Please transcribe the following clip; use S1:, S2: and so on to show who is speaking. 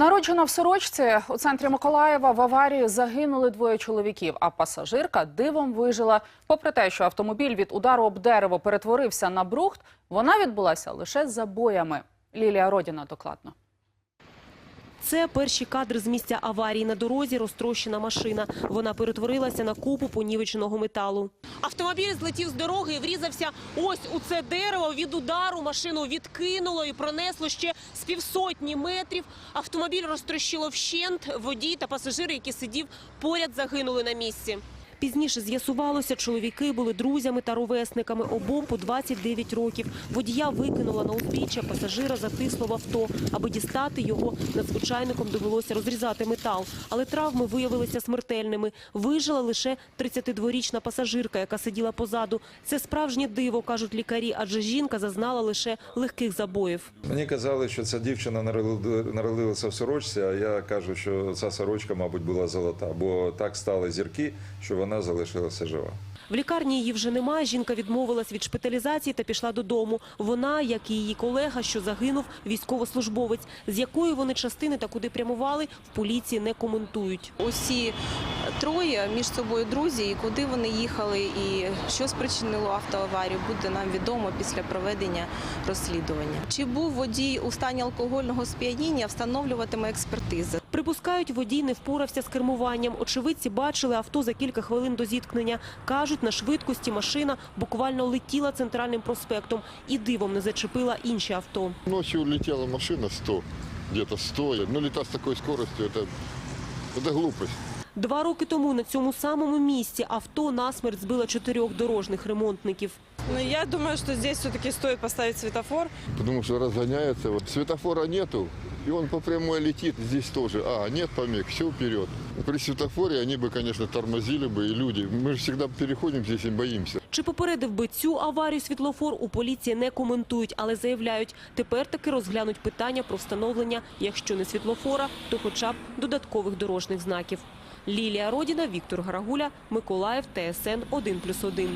S1: Народжена в сорочці у центрі Миколаєва в аварії загинули двоє чоловіків, а пасажирка дивом вижила. Попри те, що автомобіль від удару об дерево перетворився на брухт, вона відбулася лише з забоями. Лілія Родіна докладно.
S2: Це перші кадри з місця аварії. На дорозі розтрощена машина. Вона перетворилася на купу понівеченого металу. Автомобіль злетів з дороги і врізався ось у це дерево. Від удару машину відкинуло і пронесло ще з півсотні метрів. Автомобіль розтрощило вщент. Водій та пасажири, які сидів поряд, загинули на місці. Пізніше з'ясувалося, чоловіки були друзями та ровесниками, обом по 29 років. Водія викинула на узбіччя, пасажира затисло в авто. Аби дістати його, надзвичайникам довелося розрізати метал. Але травми виявилися смертельними. Вижила лише 32-річна пасажирка, яка сиділа позаду. Це справжнє диво, кажуть лікарі, адже жінка зазнала лише легких забоїв.
S3: Мені казали, що ця дівчина народи- народилася в сорочці, а я кажу, що ця сорочка, мабуть, була золота, бо так стали зірки, що вона залишилася жива.
S2: В лікарні її вже немає. Жінка відмовилась від шпиталізації та пішла додому. Вона, як і її колега, що загинув, військовослужбовець. З якої вони частини та куди прямували, в поліції не коментують.
S4: Усі троє між собою друзі, і куди вони їхали, і що спричинило автоаварію, буде нам відомо після проведення розслідування. Чи був водій у стані алкогольного сп'яніння, встановлюватиме експертиза.
S2: Припускають, водій не впорався з кермуванням. Очевидці бачили авто за кілька хвилин до зіткнення. Кажуть, на швидкості машина буквально летіла центральним проспектом і дивом не зачепила інші авто.
S5: Ночью улетела машина 100, где-то 100. Но летать с такой скоростью, это, это глупость.
S2: Два роки тому на цьому самому місці авто насмерть збило чотирьох дорожніх ремонтників.
S6: Ну, я думаю, что здесь все-таки стоит поставить светофор.
S5: Потому что разгоняется. Вот светофора нету, и он по прямой летит. Здесь тоже. А, нет помех, все вперед. При светофоре они бы, конечно, тормозили бы, и люди. Мы же всегда переходим здесь и боимся.
S2: Чи попередив би цю аварію світлофор, у поліції не коментують, але заявляють, тепер таки розглянуть питання про встановлення, якщо не світлофора, то хоча б додаткових дорожніх знаків. Лілія Родіна, Віктор Грагуля, Миколаїв, ТСН 1+,1.